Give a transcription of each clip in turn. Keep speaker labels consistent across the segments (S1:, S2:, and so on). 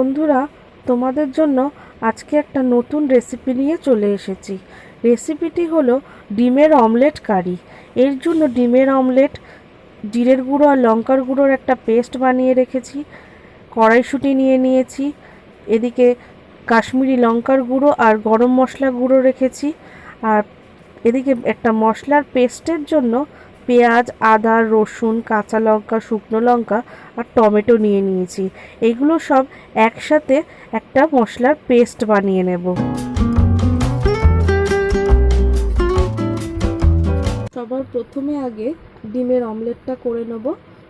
S1: বন্ধুরা, তোমাদের জন্য আজকে একটা নতুন রেসিপি নিয়ে চলে এসেছি। রেসিপিটি হলো ডিমের অমলেট কারি এর জন্য ডিমের অমলেট জিরের গুঁড়ো আর লঙ্কার গুঁড়োর একটা পেস্ট বানিয়ে রেখেছি, কড়াইশুঁটি নিয়ে নিয়েছি, এদিকে কাশ্মীরি লঙ্কার গুঁড়ো আর গরম মশলা গুঁড়ো রেখেছি, আর এদিকে একটা মশলার পেস্টের জন্য পেঁয়াজ, আদা, রসুন, কাঁচা লঙ্কা, শুকনো লঙ্কা আর টমেটো নিয়ে নিয়েছি। এগুলো সব একসাথে একটা মশলার পেস্ট বানিয়ে নেব। সবার প্রথমে আগে ডিমের অমলেটটা করে নেব।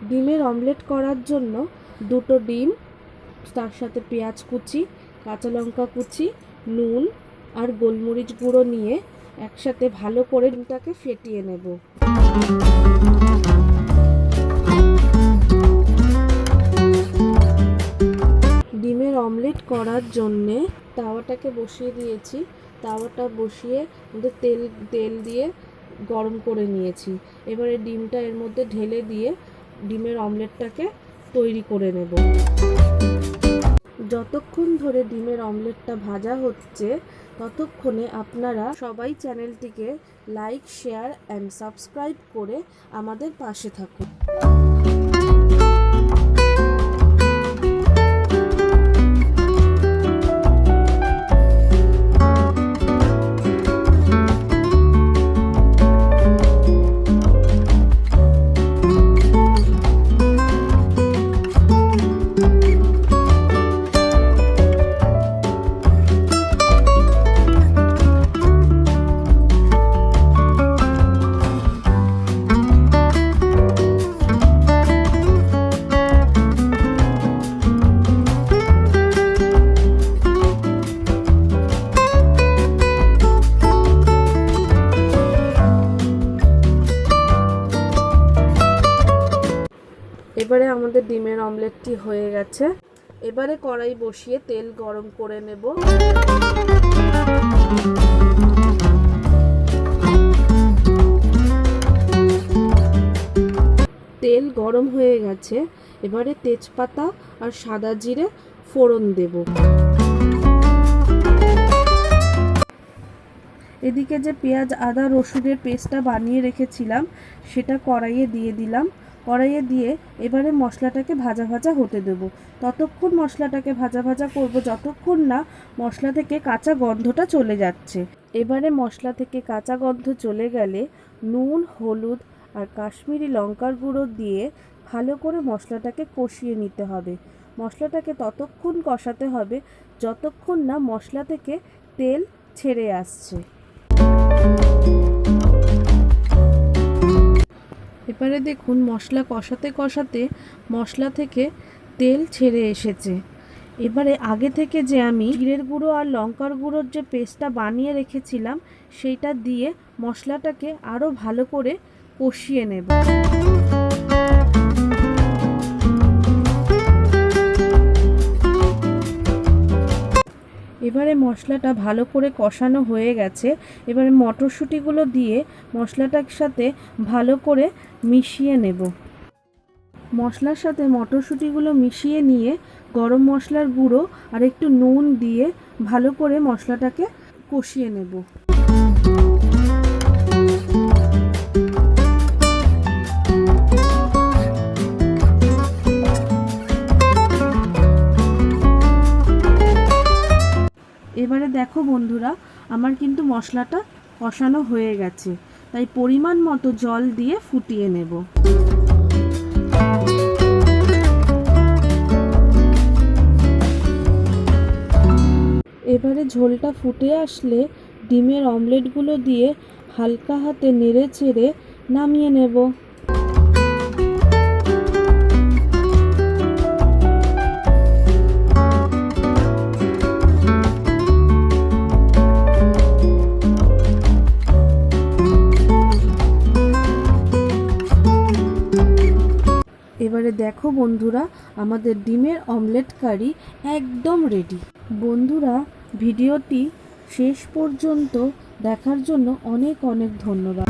S1: ডিমের অমলেট করার জন্য দুটো ডিম, তার সাথে পেঁয়াজ কুচি, কাঁচা লঙ্কা কুচি, নুন আর গোলমরিচ গুঁড়ো নিয়ে একসাথে ভালো করে ডিমটাকে ফেটিয়ে নেব। ডিমের অমলেট করার জন্যে তাওয়াটাকে বসিয়ে দিয়েছি। তাওয়াটা বসিয়ে মধ্যে তেল তেল দিয়ে গরম করে নিয়েছি। এবারে ডিমটা এর মধ্যে ঢেলে দিয়ে ডিমের অমলেটটাকে তৈরি করে নেব। যতক্ষণ ধরে ডিমের অমলেটটা ভাজা হচ্ছে, ততক্ষণে আপনারা সবাই চ্যানেলটিকে লাইক, শেয়ার অ্যান্ড সাবস্ক্রাইব করে আমাদের পাশে থাকুন। আমাদের ডিমের অমলেটটি হয়ে গেছে। এবারে কড়াই বসিয়ে তেল গরম করে নেব। তেল গরম হয়ে গেছে। এবারে তেজপাতা আর সাদা জিরে ফোড়ন দেব। এদিকে যে পেঁয়াজ, আদা, রসুনের পেস্টটা বানিয়ে রেখেছিলাম, সেটা কড়াইয়ে দিয়ে দিলাম। কড়াইয়ে দিয়ে এবারে মশলাটাকে ভাজা ভাজা হতে দেবো। ততক্ষণ মশলাটাকে ভাজা ভাজা করব, যতক্ষণ না মশলা থেকে কাঁচা গন্ধটা চলে যাচ্ছে। এবারে মশলা থেকে কাঁচা গন্ধ চলে গেলে নুন, হলুদ আর কাশ্মীরি লঙ্কার গুঁড়ো দিয়ে ভালো করে মশলাটাকে কষিয়ে নিতে হবে। মশলাটাকে ততক্ষণ কষাতে হবে যতক্ষণ না মশলা থেকে তেল ছেড়ে আসছে। এবারে দেখুন মশলা কষাতে কষাতে মশলা থেকে তেল ছেড়ে এসেছে। এবারে আগে থেকে যে আমি জিরের গুঁড়ো আর লঙ্কার গুঁড়োর যে পেস্টটা বানিয়ে রেখেছিলাম, সেইটা দিয়ে মশলাটাকে আরও ভালো করে কষিয়ে নেব। এবারে মশলাটা ভালো করে কষানো হয়ে গেছে। এবারে মটরশুঁটিগুলো দিয়ে মশলাটার সাথে ভালো করে মিশিয়ে নেব। মশলার সাথে মটরশুঁটিগুলো মিশিয়ে নিয়ে গরম মশলার গুঁড়ো আর একটু নুন দিয়ে ভালো করে মশলাটাকে কষিয়ে নেব। দেখো বন্ধুরা, আমার কিন্তু মশলাটা কষানো হয়ে গেছে। তাই পরিমাণ মতো জল দিয়ে ফুটিয়ে নেব। এবারে ঝোলটা ফুটে আসলে ডিমের অমলেটগুলো দিয়ে হালকা হাতে নেড়ে চেড়ে নামিয়ে নেব। দেখো বন্ধুরা, আমাদের ডিমের অমলেট কারি একদম রেডি বন্ধুরা, ভিডিওটি শেষ পর্যন্ত দেখার জন্য অনেক অনেক ধন্যবাদ।